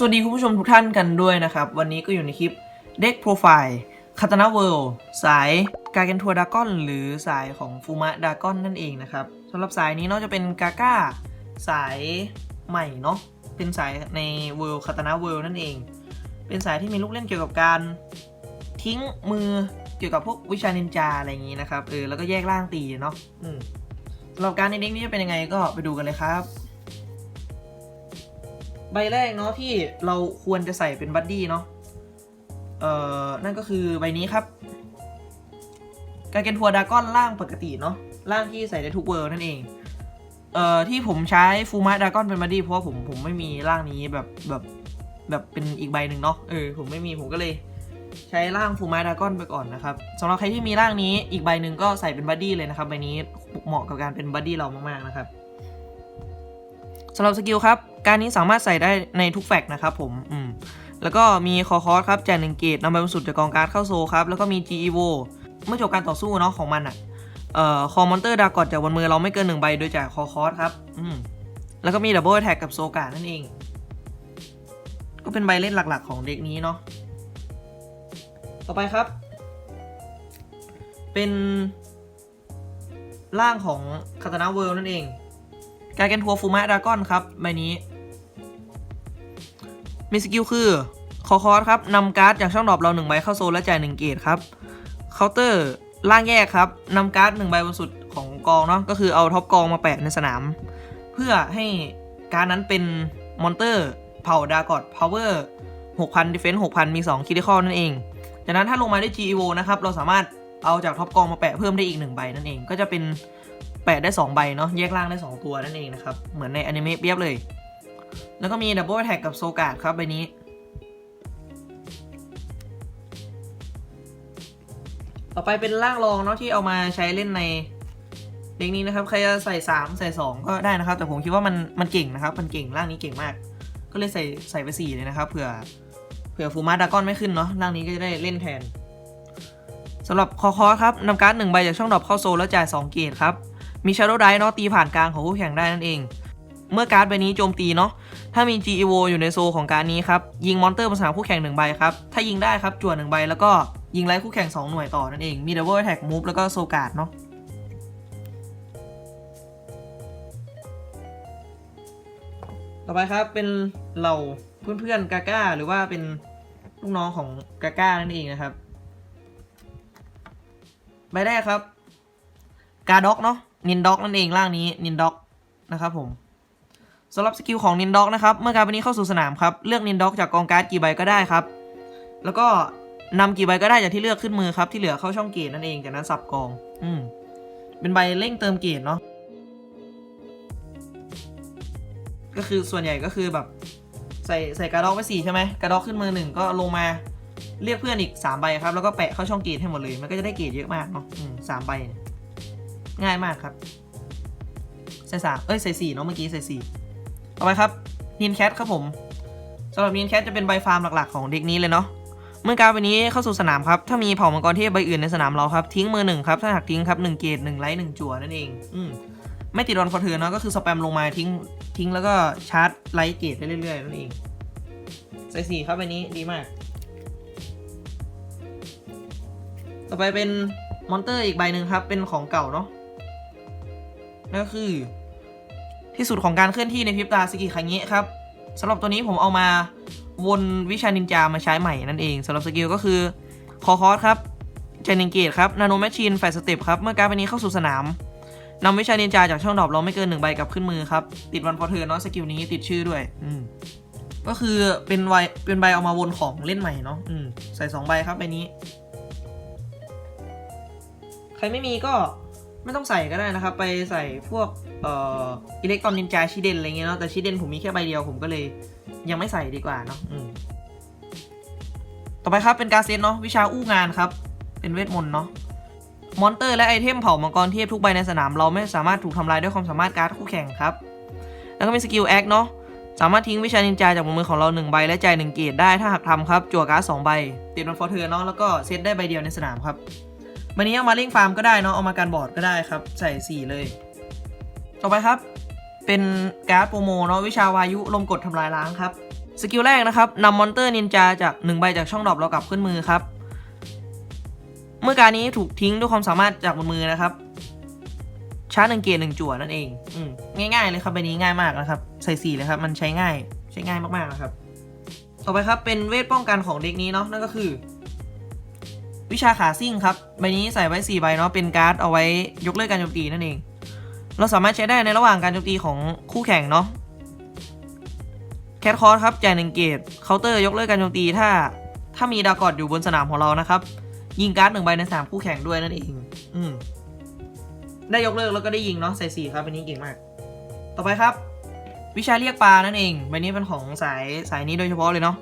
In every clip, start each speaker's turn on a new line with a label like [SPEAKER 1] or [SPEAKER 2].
[SPEAKER 1] สวัสดีคุณผู้ชมทุกท่านกันด้วยนะครับ วันนี้ก็อยู่ในคลิปเด็กโปรไฟล์คาตานาเวิลสายกาเกนทัวดากอนหรือสายของฟูมะดากอนนั่นเองนะครับสำหรับสายนี้เนาะจะเป็นกาก้าสายใหม่เนาะเป็นสายในเวิลคาตานาเวิลนั่นเอง เป็นสายที่มีลูกเล่นเกี่ยวกับการทิ้งมือเกี่ยวกับพวกวิชานินจาอะไรอย่างนี้นะครับเออแล้วก็แยกร่างตีเนาะอืมสำหรับการในเด็กนี้จะเป็นยังไงก็ไปดูกันเลยครับ ใบแรกเนาะที่เราควรจะใส่เป็นบัดดี้เนาะเอ่อนั่นก็คือใบนี้ครับกาเกนทัวดากอนล่างปกติเนาะล่างที่ใส่ได้ทุกเวอร์นั่นเองเอ่อที่ผมใช้ฟูมะดากอนเป็นบัดดี้เพราะว่าผมผมไม่มีร่างนี้แบบแบบแบบเป็นอีกใบหนึ่งเนาะเออผมไม่มีผมก็เลยใช้ร่างฟูมะดากอนไปก่อนนะครับสำหรับใครที่มีร่างนี้อีกใบหนึ่งก็ใส่เป็นบัดดี้เลยนะครับใบนี้เหมาะกับการเป็นบัดดี้เรามากๆนะครับ สำหรับสกิลครับ การนี้สามารถใส่ได้ในทุกแฟกนะครับผมอืมแล้วก็มีคอคอสครับแจกหนึ่งเกตนำไปบรรจุดจากกองการ์ดเข้าโซครับ แล้วก็มี GEVO เมื่อจบการต่อสู้เนาะของมันอะ่ะเอ่อคอมอนเตอร์ดากอดจากบนมือเราไม่เกินหนึ่งใบโดยจากคอคอสครับอืมแล้วก็มีดับเบิลแท็กกับโซกานั่นเอง ก็เป็นใบเล่นหลักๆ ของเด็กนี้เนาะต่อไปครับ เป็นร่างของคาตานาเวิลนั่นเอง การแกนทัวฟูมะดากอนครับใบนี้ มีสกิลคือคอคอสครับนำการ์ดจากช่องดรอปเราหนึ่งใบเข้าโซนและจ่ายหนึ่งเกตครับเคาน์เตอร์ล่างแยกครับนำการ์ดหนึ่งใบบนสุดของกองเนาะก็คือเอาท็อปกองมาแปะในสนาม เพื่อให้การดนั้นเป็นมอนเตอร์เผ่าดากอดพาวเวอร์6,000ดิเฟนส์6,000 มี2คิดิคอลนั่นเอง จากนั้นถ้าลงมาได้ GEO นะครับ เราสามารถเอาจากท็อปกองมาแปะเพิ่มได้อีก 1 ใบนั่นเอง ก็จะเป็น แปะได้ 2 ใบเนาะแยกล่างได้ 2 ตัวนั่นเองนะครับ เหมือนในอนิเมะเปียบเลย แล้วก็มีดับเบิลแท็กกับโซกาดครับใบนี้ ต่อไปเป็นร่างรองเนาะที่เอามาใช้เล่นในเด็กนี้นะครับ ใครจะใส่ 3 ใส่ 2 ก็ได้นะครับ แต่ผมคิดว่ามันมันเก่งนะครับ มันเก่งร่างนี้เก่งมาก ก็เลยใส่ใส่ไป 4 เลยนะครับเผื่อเผื่อฟูมาดากอนไม่ขึ้นเนาะร่างนี้ก็จะได้เล่นแทนสำหรับคอคอครับนำการ์ดหนึ่งใบจากช่องดรอปเข้าโซลแล้วจ่าย 2 เกตครับ มีชาร์โดไดเนาะตีผ่านกลางของคู่แข่งได้นั่นเอง เมื่อการ์ดใบนี้โจมตีเนาะถ้ามี GEO อยู่ในโซของการนี้ครับ ยิงมอนเตอร์บนสนามคู่แข่งหนึ่งใบครับ ถ้ายิงได้ครับจั่วหนึ่งใบแล้วก็ยิงไล่คู่แข่ง 2 หน่วยต่อนั่นเอง มี Double Attack Move แล้วก็โซการ์ดเนาะต่อไปครับเป็นเหล่าเพื่อนๆกาก้าหรือว่าเป็นลูกน้องของกาก้านั่นเองนะครับใบแรกครับ กาด็อกเนาะ นินด็อกนั่นเองร่างนี้นินด็อกนะครับผมสำหรับสกิลของนินด็อกนะครับเมื่อการ์ดใบนี้เข้าสู่สนามครับเลือกนินด็อกจากกองการ์ดกี่ใบก็ได้ครับ แล้วก็นำกี่ใบก็ได้จากที่เลือกขึ้นมือครับที่เหลือเข้าช่องเกตนั่นเองจากนั้นสับกอง อืมเป็นใบเร่งเติมเกตเนาะก็คือส่วนใหญ่ก็คือแบบใส่ใส่กระดอกไปสี่ใช่ไหมกระดอกขึ้นมือหนึ่งก็ลงมาเรียกเพื่อนอีกสามใบครับ แล้วก็แปะเข้าช่องเกตให้หมดเลย มันก็จะได้เกตเยอะมากเนาะอืมสามใบเนี่ย ง่ายมากครับใส่สามเอ้ยใส่สี่เนาะเมื่อกี้ใส่สี่ต่อไปครับนินแคทครับผมสำหรับนินแคทจะเป็นใบฟาร์มหลักๆของเด็กนี้เลยเนาะเมื่อการใบนี้เข้าสู่สนามครับ ถ้ามีเผ่ามังกรเทพใบอื่นในสนามเราครับ ทิ้งมือหนึ่งครับ ถ้าหากทิ้งครับหนึ่งเกตหนึ่งไลท์หนึ่งจั่วนั่นเอง อืมไม่ติดรอนฟอเทือนเนาะก็คือสแปมลงมาทิ้งทิ้งแล้วก็ชาร์จไลท์เกตได้เรื่อยๆนั่นเองใส่สี่ครับใบนี้ดีมาก ต่อไปเป็นมอนเตอร์อีกใบหนึ่งครับ เป็นของเก่าเนาะ นั่นก็คือ ที่สุดของการเคลื่อนที่ในพริบตาสกิคังเงะครับสำหรับตัวนี้ผมเอามาวนวิชานินจามาใช้ใหม่นั่นเองสำหรับสกิลก็คือคอคอสครับเจนิงเกตครับนาโนแมชชีนแฟสเต็ปครับเมื่อการดใบนี้เข้าสู่สนามนำวิชานินจาจากช่องดรอปเราไม่เกินหนึ่งใบกับขึ้นมือครับ ติดวันพอเทอเนาะสกิลนี้ติดชื่อด้วย อืมก็คือเป็นใบเป็นใบเอามาวนของเล่นใหม่เนาะอืมใส่สองใบครับใบนี้ ใครไม่มีก็ ไม่ต้องใส่ก็ได้นะครับ ไปใส่พวกเอ่ออิเล็กตรอนนินจาชิเดนอะไรเงี้ยเนาะแต่ชิเดนผมมีแค่ใบเดียวผมก็เลยยังไม่ใส่ดีกว่าเนาะต่อไปครับเป็นการเซตเนาะวิชาอู้งานครับ เป็นเวทมนต์เนาะมอนเตอร์และไอเทมเผ่ามังกรเทพทุกใบในสนาม เราไม่สามารถถูกทำลายด้วยความสามารถการ์ดคู่แข่งครับ แล้วก็มีสกิลแอคเนาะสามารถทิ้งวิชานินจาจากมือของเรา 1 ใบและจ่าย1เกตได้ถ้าหากทำครับจั่วการ์ด2ใบติดมันฟอร์เทอร์เนาะแล้วก็เซตได้ใบเดียวในสนามครับ วันนี้เอามาเล่งฟาร์มก็ได้เนาะเอามาการบอร์ดก็ได้ครับ ใส่ 4 เลย ต่อไปครับ เป็นการ์ดโปรโมเนาะวิชาวายุลมกดทำลายล้างครับ สกิลแรกนะครับนำมอนเตอร์นินจาจากหนึ่งใบจากช่องดรอปเรากลับขึ้นมือครับ เมื่อการนี้ถูกทิ้งด้วยความสามารถจากบนมือนะครับชาร์จหนึ่งเกียร์หนึ่งจั่วนั่นเองอืง่ายๆเลยครับใบนี้ง่ายมากนะครับ ใส่สีเลยครับ มันใช้ง่าย ใช้ง่ายมากๆนะครับ ต่อไปครับเป็นเวทป้องกันของเด็กนี้เนาะนั่นก็คือ วิชาขาซิ่งครับ ใบนี้ใส่ไว้ 4 ใบเนาะเป็นการ์ดเอาไว้ยกเลิกการโจมตีนั่นเอง เราสามารถใช้ได้ในระหว่างการโจมตีของคู่แข่งเนาะแคทคอร์สครับจ่ายหนึ่งเกตเคาน์เตอร์ยกเลิกการโจมตีถ้า ถ้ามีดากอดอยู่บนสนามของเรานะครับ ยิงการ์ดหนึ่งใบในสนามคู่แข่งด้วยนั่นเอง อืมได้ยกเลิกแล้วก็ได้ยิงเนาะใส่สี่ครับใบนี้เก่งมาก ต่อไปครับ วิชาเรียกปลานั่นเองใบนี้เป็นของสายสายนี้โดยเฉพาะเลยเนาะ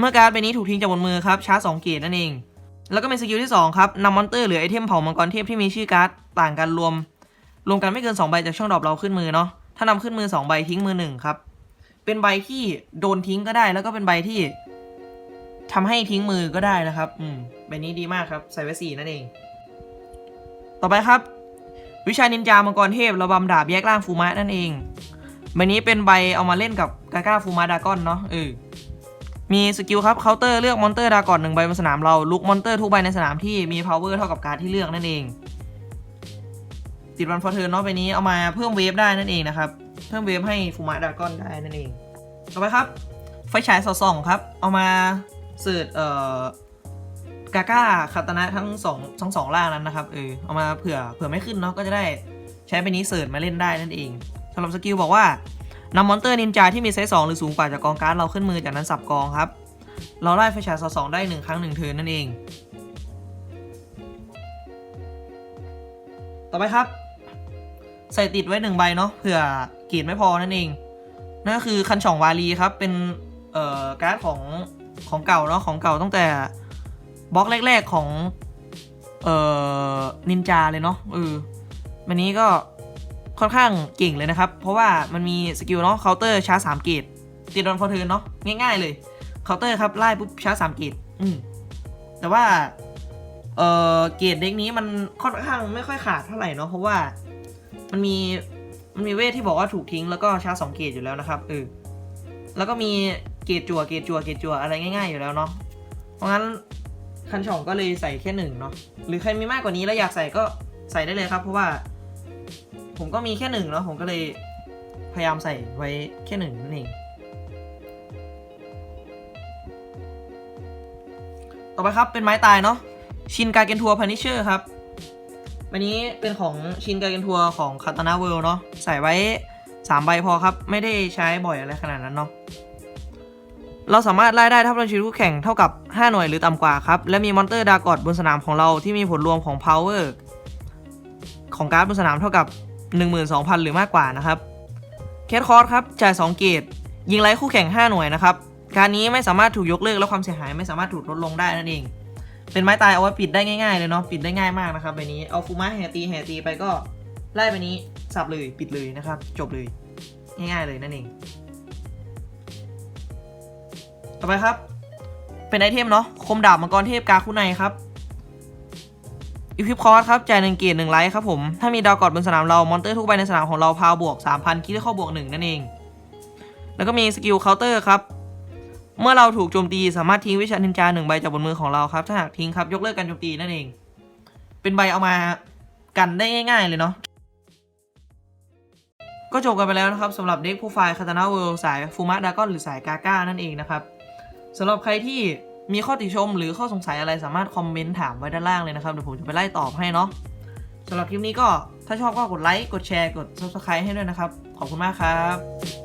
[SPEAKER 1] เมื่อการ์ดใบนี้ถูกทิ้งจากบนมือครับชาร์จสองเกตนั่นเอง แล้วก็เป็นสกิลที่สองครับนำมอนเตอร์หรือไอเทมเผ่ามังกรเทพที่มีชื่อการ์ดต่างกันรวม รวมกันไม่เกิน 2 ใบจากช่องดรอปเราขึ้นมือเนาะถ้านำขึ้นมือ 2 ใบทิ้งมือหนึ่งครับเป็นใบที่โดนทิ้งก็ได้ แล้วก็เป็นใบที่ทำให้ทิ้งมือก็ได้นะครับ อืมใบนี้ดีมากครับใส่ไว้สี่นั่นเอง ต่อไปครับ วิชานินจามังกรเทพระบำดาบแยกล่างฟูมะนั่นเองใบนี้เป็นใบเอามาเล่นกับกาก้าฟูมะดากอนเนาะเออ มีสกิลครับเคาน์เตอร์เลือกมอนเตอร์ดากอนหนึ่งใบบนสนามเราลุกมอนเตอร์ทุกใบในสนามที่มี power เท่ากับการที่เลือกนั่นเองติดวันฟอร์เทิร์นเนาะใบนี้เอามาเพิ่มเวฟได้นั่นเองนะครับ เพิ่มเวฟให้ฟูมะดากอนได้นั่นเอง ต่อไปครับ ไฟฉายสอดส่องครับ เอามาเสิร์ชเอ่อกาก้าคาตนะทั้งสองทั้งสองล่างนั้นนะครับเออเอามาเผื่อเผื่อไม่ขึ้นเนาะก็จะได้ใช้ไปนี้เสิร์ชมาเล่นได้นั่นเองสำหรับสกิลบอกว่า นำมอนเตอร์นินจาที่มีไซส์สองหรือสูงกว่าจากกองการ์ดเราขึ้นมือจากนั้นสับกองครับ เราไล่ไฟฉายสองได้หนึ่งครั้งหนึ่งเทิร์นนั่นเอง ต่อไปครับ ใส่ติดไว้หนึ่งใบเนาะเผื่อเกียรไม่พอนั่นเอง นั่นก็คือคันช่องวาลีครับ เป็นเอ่อการ์ดของของเก่าเนาะของเก่าตั้งแต่บล็อกแรก ๆของเอ่อนินจาเลยเนาะเออวันนี้ก็ ค่อนข้างเก่งเลยนะครับ เพราะว่ามันมีสกิลเนาะเคาน์เตอร์ชาร์จสามเกตติดดอนฟอร์เทิร์นเนาะง่ายๆเลยเคาน์เตอร์ครับไล่ปุ๊บชาร์จสามเกตอืมแต่ว่าเออเกตเด็กนี้มันค่อนข้างไม่ค่อยขาดเท่าไหร่เนาะเพราะว่ามันมีมันมีเวทที่บอกว่าถูกทิ้งแล้วก็ชาร์จสองเกตอยู่แล้วนะครับเออแล้วก็มีเกตจั่วเกตจั่วเกตจั่วอะไรง่าย ๆอยู่แล้วเนาะเพราะงั้นคันช่องก็เลยใส่แค่หนึ่งเนาะหรือใครมีมากกว่านี้แล้วอยากใส่ก็ใส่ได้เลยครับ เพราะว่า ผมก็มีแค่หนึ่งเนาะผมก็เลยพยายามใส่ไว้แค่หนึ่งนั่นเองต่อไปครับเป็นไม้ตายเนาะชินการเกนทัวร์พานิเชอร์ครับวันนี้เป็นของชินการ์เกนทัวร์ของคาตานาเวิลเนาะใส่ไว้ 3 ใบพอครับ ไม่ได้ใช้บ่อยอะไรขนาดนั้นเนาะเราสามารถไล่ได้ถ้าเราชีวิตคู่แข่งเท่ากับ 5 หน่วยหรือต่ำกว่าครับ และมีมอนเตอร์ดากอดบนสนามของเราที่มีผลรวมของ power ของการ์ดบนสนามเท่ากับ 12,000 หรือมากกว่านะครับแคทคอร์สครับจ่าย 2 เกตยิงไล่คู่แข่ง 5 หน่วยนะครับ การนี้ไม่สามารถถูกยกเลิกและความเสียหายไม่สามารถถูกลดลงได้นั่นเอง เป็นไม้ตายเอาไว้ปิดได้ง่ายๆเลยเนาะปิดได้ง่ายมากนะครับใบนี้เอาฟูมะแห่ตีแห่ตีไปก็ไล่ไปนี้สับเลยปิดเลยนะครับ จบเลยง่ายๆเลยนั่นเอง ต่อไปครับ เป็นไอเทมเนาะคมดาบมังกรเทพกาคุไนครับ อีพิปคอร์สครับจ่ายหนึ่งเกียร์หนึ่งไลท์ครับผม ถ้ามีดาวกอดบนสนามเรา มอนเตอร์ทุกใบในสนามของเราพาวบวก 3,000คิดได้ข้าบวกหนึ่งนั่นเอง แล้วก็มีสกิลเคาน์เตอร์ครับ เมื่อเราถูกโจมตีสามารถทิ้งวิชานินจาหนึ่งใบจากบนมือของเราครับ ถ้าหากทิ้งครับยกเลิกการโจมตีนั่นเอง เป็นใบเอามากันได้ง่าย ๆ เลยเนาะ ก็จบกันไปแล้วนะครับสำหรับเด็กผู้ไฟคาตานาเวิลด์สายฟูมะดากอนหรือสายกาก้านั่นเองนะครับสำหรับใครที่ มีข้อติชมหรือข้อสงสัยอะไรสามารถคอมเมนต์ถามไว้ด้านล่างเลยนะครับ เดี๋ยวผมจะไปไล่ตอบให้เนาะสำหรับคลิปนี้ก็ถ้าชอบก็กดไลค์ กดแชร์ กด subscribe ให้ด้วยนะครับ ขอบคุณมากครับ